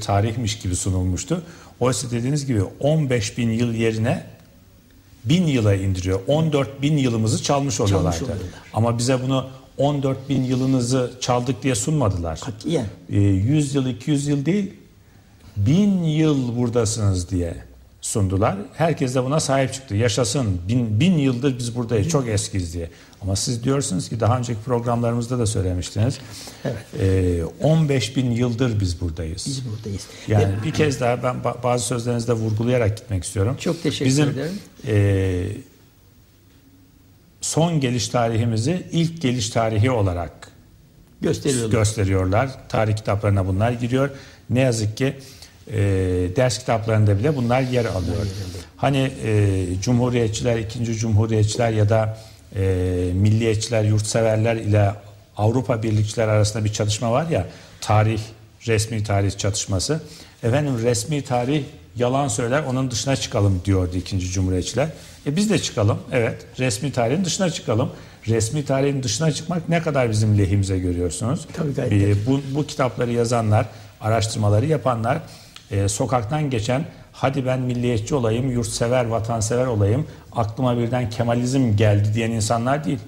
tarihmiş gibi sunulmuştu. Oysa dediğiniz gibi 15 bin yıl yerine bin yıla indiriyor. 14 bin yılımızı çalmış oluyorlardı. oluyorlar. Ama bize bunu 14 bin yılınızı çaldık diye sunmadılar. Katiyen. Ee, 100 yıl 200 yıl değil bin yıl buradasınız diye sundular. Herkes de buna sahip çıktı. Yaşasın bin, bin yıldır biz buradayız çok eskiyiz diye. Ama siz diyorsunuz ki daha önceki programlarımızda da söylemiştiniz. Ee, 15 bin yıldır biz buradayız. Biz buradayız. Yani bir kez daha ben ba- bazı sözlerinizde vurgulayarak gitmek istiyorum. Çok teşekkür Bizim, ederim. e, son geliş tarihimizi ilk geliş tarihi olarak Gösteriyorlar. gösteriyorlar. Tarih kitaplarına bunlar giriyor. Ne yazık ki e, ders kitaplarında bile bunlar yer alıyor. Hani e, cumhuriyetçiler, ikinci cumhuriyetçiler ya da e, milliyetçiler, yurtseverler ile Avrupa birlikçiler arasında bir çatışma var ya tarih, resmi tarih çatışması. Efendim resmi tarih yalan söyler onun dışına çıkalım diyordu ikinci cumhuriyetçiler. E biz de çıkalım. Evet resmi tarihin dışına çıkalım. Resmi tarihin dışına çıkmak ne kadar bizim lehimize görüyorsunuz. Tabii gayet E, bu, bu kitapları yazanlar, araştırmaları yapanlar e, sokaktan geçen hadi ben milliyetçi olayım, yurtsever, vatansever olayım, aklıma birden Kemalizm geldi diyen insanlar değil.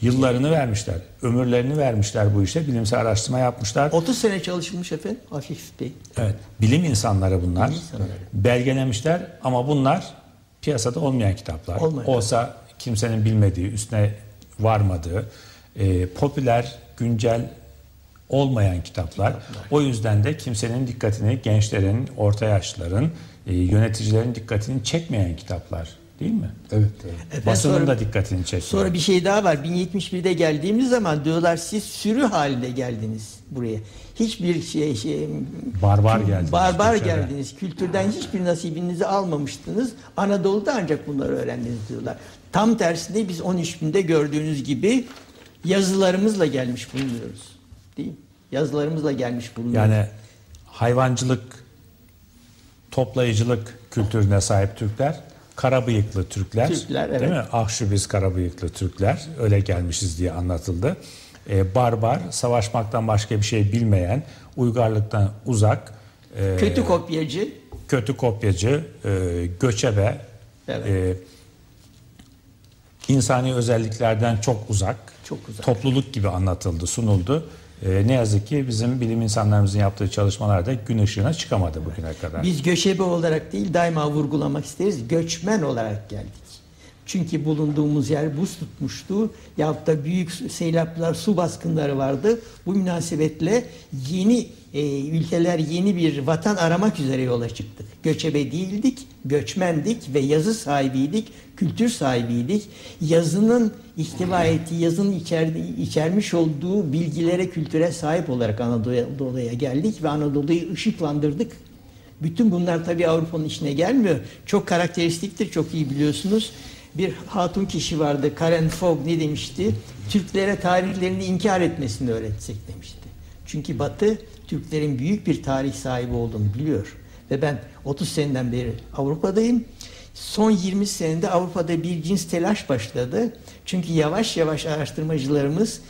Yıllarını vermişler, ömürlerini vermişler bu işe, bilimsel araştırma yapmışlar. 30 sene çalışılmış efendim Afif Bey. Evet, bilim insanları bunlar. Bilim insanları. Belgelemişler ama bunlar piyasada olmayan kitaplar. Olmayan. Olsa kimsenin bilmediği, üstüne varmadığı, e, popüler, güncel olmayan kitaplar. O yüzden de kimsenin dikkatini, gençlerin, orta yaşlıların, e, yöneticilerin dikkatini çekmeyen kitaplar. Değil mi? Evet. Efendim, Basının sonra- da dikkatini çekmiyor. Sonra bir şey daha var. 1071'de geldiğimiz zaman diyorlar siz sürü halinde geldiniz buraya. Hiçbir şey, şey Barbar geldiniz. Barbar Türkçe'de. geldiniz. Kültürden hiçbir nasibinizi almamıştınız. Anadolu'da ancak bunları öğrendiniz diyorlar. Tam tersine biz 13 binde gördüğünüz gibi yazılarımızla gelmiş bulunuyoruz. Değil mi? Yazılarımızla gelmiş bulunuyoruz. Yani hayvancılık, toplayıcılık kültürüne sahip Türkler, kara bıyıklı Türkler, Türkler, değil evet. mi? Ahşu biz kara bıyıklı Türkler, öyle gelmişiz diye anlatıldı. Ee, barbar, savaşmaktan başka bir şey bilmeyen, uygarlıktan uzak, e, Kötü kopyacı. kötü kopyacı, e, göçebe, Evet. e, insani özelliklerden çok uzak, Çok uzak. topluluk gibi anlatıldı, sunuldu. E, ne yazık ki bizim bilim insanlarımızın yaptığı çalışmalarda gün ışığına çıkamadı bugüne kadar. Biz göçebe olarak değil daima vurgulamak isteriz. Göçmen olarak geldik. Çünkü bulunduğumuz yer buz tutmuştu. Yahut da büyük seylaplar, su baskınları vardı. Bu münasebetle yeni e, ülkeler yeni bir vatan aramak üzere yola çıktık. Göçebe değildik, göçmendik ve yazı sahibiydik, kültür sahibiydik. Yazının ihtiva ettiği, yazının içerdi- içermiş olduğu bilgilere, kültüre sahip olarak Anadolu'ya geldik ve Anadolu'yu ışıklandırdık. Bütün bunlar tabii Avrupa'nın işine gelmiyor. Çok karakteristiktir, çok iyi biliyorsunuz. Bir hatun kişi vardı, Karen Fogg ne demişti? Türklere tarihlerini inkar etmesini öğretsek demişti. Çünkü Batı, Türklerin büyük bir tarih sahibi olduğunu biliyor. Ve ben 30 seneden beri Avrupa'dayım. Son 20 senede Avrupa'da bir cins telaş başladı. Çünkü yavaş yavaş araştırmacılarımız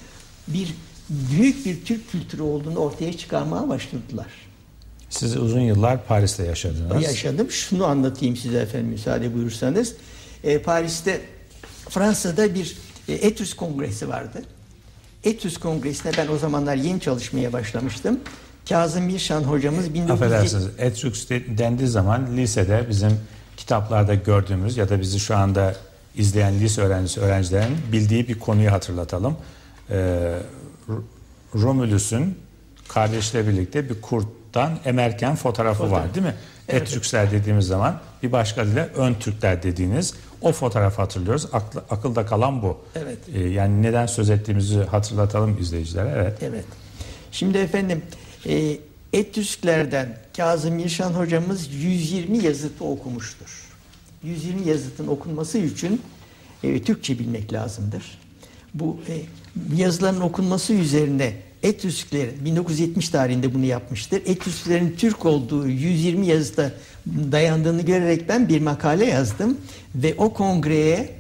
bir büyük bir Türk kültürü olduğunu ortaya çıkarmaya başladılar. Siz uzun yıllar Paris'te yaşadınız. yaşadım. Şunu anlatayım size efendim müsaade buyurursanız. E, Paris'te Fransa'da bir e, Etrus Kongresi vardı. Etrus Kongresi'ne ben o zamanlar yeni çalışmaya başlamıştım. Kazım Mirşan hocamız 1900 Affedersiniz, de- dendiği zaman lisede bizim kitaplarda gördüğümüz ya da bizi şu anda izleyen lise öğrencisi öğrencilerin bildiği bir konuyu hatırlatalım. Ee, R- Romulus'un kardeşle birlikte bir kurttan emerken fotoğrafı var değil mi? Etrüksler dediğimiz zaman bir başka dile ön Türkler dediğiniz o fotoğrafı hatırlıyoruz. Aklı- akılda kalan bu. Evet. Ee, yani neden söz ettiğimizi hatırlatalım izleyicilere. Evet. Evet. Şimdi efendim e, Etrüsklerden Kazım Mirşan hocamız 120 yazıtı okumuştur. 120 yazıtın okunması için e, Türkçe bilmek lazımdır. Bu e, yazıların okunması üzerine Etrüskler 1970 tarihinde bunu yapmıştır. Etrüsklerin Türk olduğu 120 yazıda dayandığını görerek ben bir makale yazdım ve o kongreye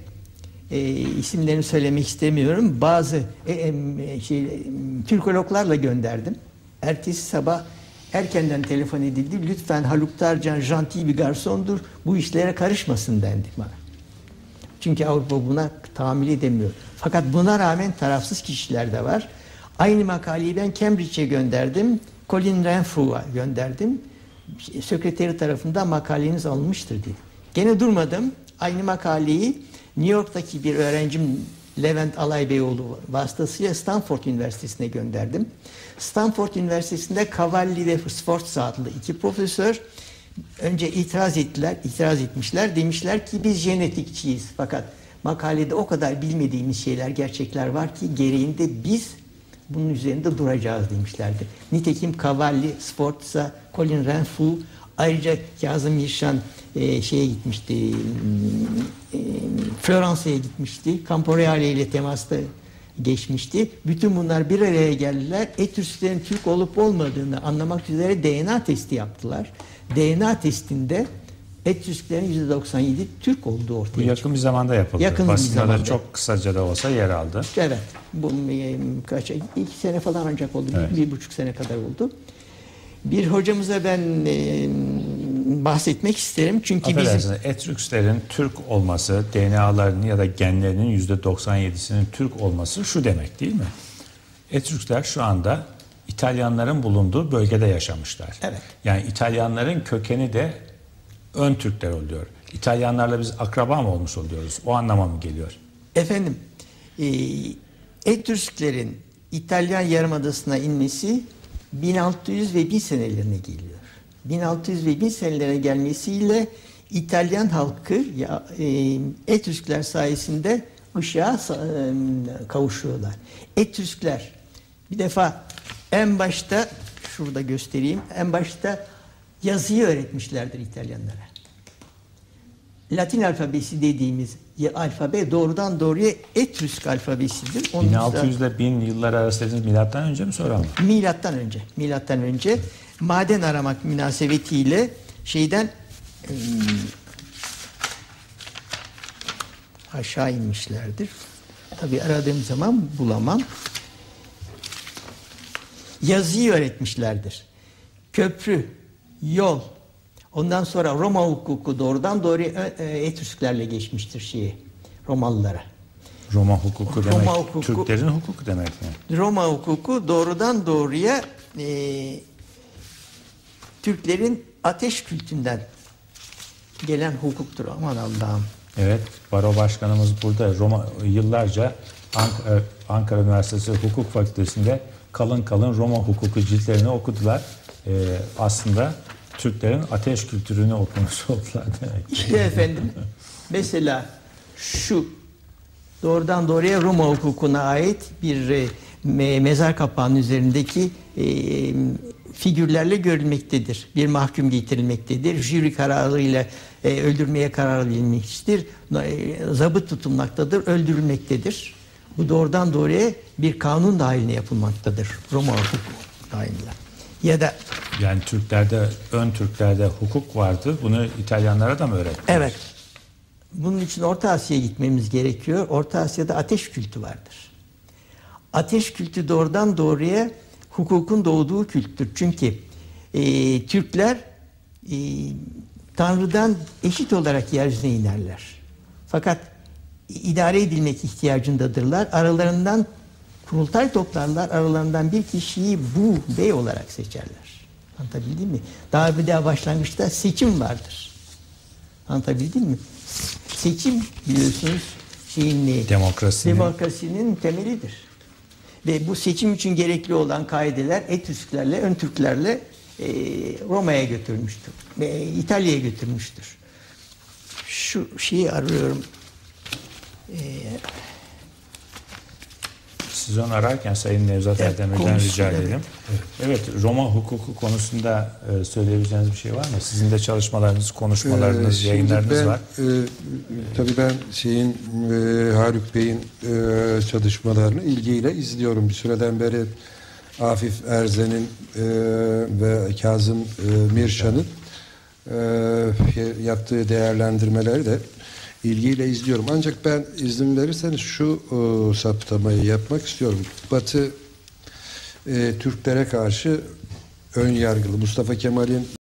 e, isimlerini söylemek istemiyorum. Bazı e, e, şey, Türkologlarla gönderdim. Ertesi sabah Erkenden telefon edildi. Lütfen Haluk Tarcan janti bir garsondur. Bu işlere karışmasın dendi bana. Çünkü Avrupa buna tahammül edemiyor. Fakat buna rağmen tarafsız kişiler de var. Aynı makaleyi ben Cambridge'e gönderdim. Colin Renfrew'a gönderdim. Sekreteri tarafından makaleniz alınmıştır dedi. Gene durmadım. Aynı makaleyi New York'taki bir öğrencim Levent Alay Beyoğlu vasıtasıyla Stanford Üniversitesi'ne gönderdim. Stanford Üniversitesi'nde Cavalli ve Sforza adlı iki profesör önce itiraz ettiler, itiraz etmişler. Demişler ki biz genetikçiyiz. Fakat makalede o kadar bilmediğimiz şeyler, gerçekler var ki gereğinde biz bunun üzerinde duracağız demişlerdi. Nitekim Cavalli, Sforza, Colin Renfrew, ayrıca Kazım Mirşan e, şeye gitmişti, e, Floransa'ya gitmişti. Camporeale ile temasta geçmişti. Bütün bunlar bir araya geldiler. Etrüsklerin Türk olup olmadığını anlamak üzere DNA testi yaptılar. DNA testinde Etrüsklerin %97 Türk olduğu ortaya Bu yakın bir zamanda yapıldı. Yakın bir Basında da zamanda. çok kısaca da olsa yer aldı. Evet. Bu kaç iki sene falan ancak oldu. Evet. Bir buçuk sene kadar oldu. Bir hocamıza ben e, bahsetmek isterim. Çünkü bizim Etrükslerin Türk olması, DNA'larının ya da genlerinin %97'sinin Türk olması şu demek değil mi? Etrüksler şu anda İtalyanların bulunduğu bölgede yaşamışlar. Evet. Yani İtalyanların kökeni de ön Türkler oluyor. İtalyanlarla biz akraba mı olmuş oluyoruz? O anlama mı geliyor? efendim e, Etrüsklerin İtalyan Yarımadası'na inmesi 1600 ve 1000 senelerine geliyor. 1600 ve 1000 senelere gelmesiyle İtalyan halkı ya, e, Etrüskler sayesinde ışığa e, kavuşuyorlar. Etrüskler bir defa en başta şurada göstereyim. En başta yazıyı öğretmişlerdir İtalyanlara. Latin alfabesi dediğimiz alfabe doğrudan doğruya Etrüsk alfabesidir. Onun 1600 ile 1000 yıllar arası dediğiniz milattan önce mi sonra mı? Milattan önce. Milattan önce maden aramak münasebetiyle şeyden ım, aşağı inmişlerdir. Tabi aradığım zaman bulamam. Yazıyı öğretmişlerdir. Köprü, yol, ondan sonra Roma hukuku doğrudan doğruya e, Etrüsklerle geçmiştir şeyi Romalılara. Roma hukuku demek, Roma hukuku- Türklerin hukuku demek mi? Roma hukuku doğrudan doğruya e, Türklerin ateş kültünden gelen hukuktur. Aman Allah'ım. Evet, baro başkanımız burada. Roma yıllarca Ankara, Ankara Üniversitesi Hukuk Fakültesi'nde kalın kalın Roma hukuku ciltlerini okudular. Ee, aslında Türklerin ateş kültürünü okumuş oldular demek. İşte efendim mesela şu doğrudan doğruya Roma hukukuna ait bir e, me- mezar kapağının üzerindeki e, figürlerle görülmektedir. Bir mahkum getirilmektedir. Jüri kararıyla e, öldürmeye karar verilmiştir. E, zabıt tutulmaktadır, öldürülmektedir. Bu doğrudan doğruya bir kanun dahiline yapılmaktadır. Roma hukuku dahilinde. Ya da Yani Türklerde, ön Türklerde hukuk vardı. Bunu İtalyanlara da mı öğrettiler? Evet. Bunun için Orta Asya'ya gitmemiz gerekiyor. Orta Asya'da ateş kültü vardır. Ateş kültü doğrudan doğruya hukukun doğduğu kültür. Çünkü e, Türkler e, Tanrı'dan eşit olarak yeryüzüne inerler. Fakat idare edilmek ihtiyacındadırlar. Aralarından kurultay toplarlar. Aralarından bir kişiyi bu bey olarak seçerler. Anlatabildim mi? Daha bir daha başlangıçta seçim vardır. Anlatabildim mi? Seçim biliyorsunuz şeyin ne? Demokrasinin- Demokrasinin temelidir. Ve bu seçim için gerekli olan kaideler Etrüsklerle, ön Türklerle e, Roma'ya götürmüştür. Ve İtalya'ya götürmüştür. Şu şeyi arıyorum. E, Siz onu ararken Sayın Nevzat Evet, Erdemir'den rica evet. edelim. Evet. Roma hukuku konusunda e, söyleyebileceğiniz bir şey var mı? Sizin de çalışmalarınız, konuşmalarınız, Ee, yayınlarınız ben, var. E, tabii ben şeyin e, Haluk Bey'in e, çalışmalarını ilgiyle izliyorum. Bir süreden beri Afif Erzen'in e, ve Kazım e, Mirşan'ın e, yaptığı değerlendirmeleri de ilgiyle izliyorum. Ancak ben izin verirseniz şu e, saptamayı yapmak istiyorum. Batı e, Türklere karşı ön yargılı. Mustafa Kemal'in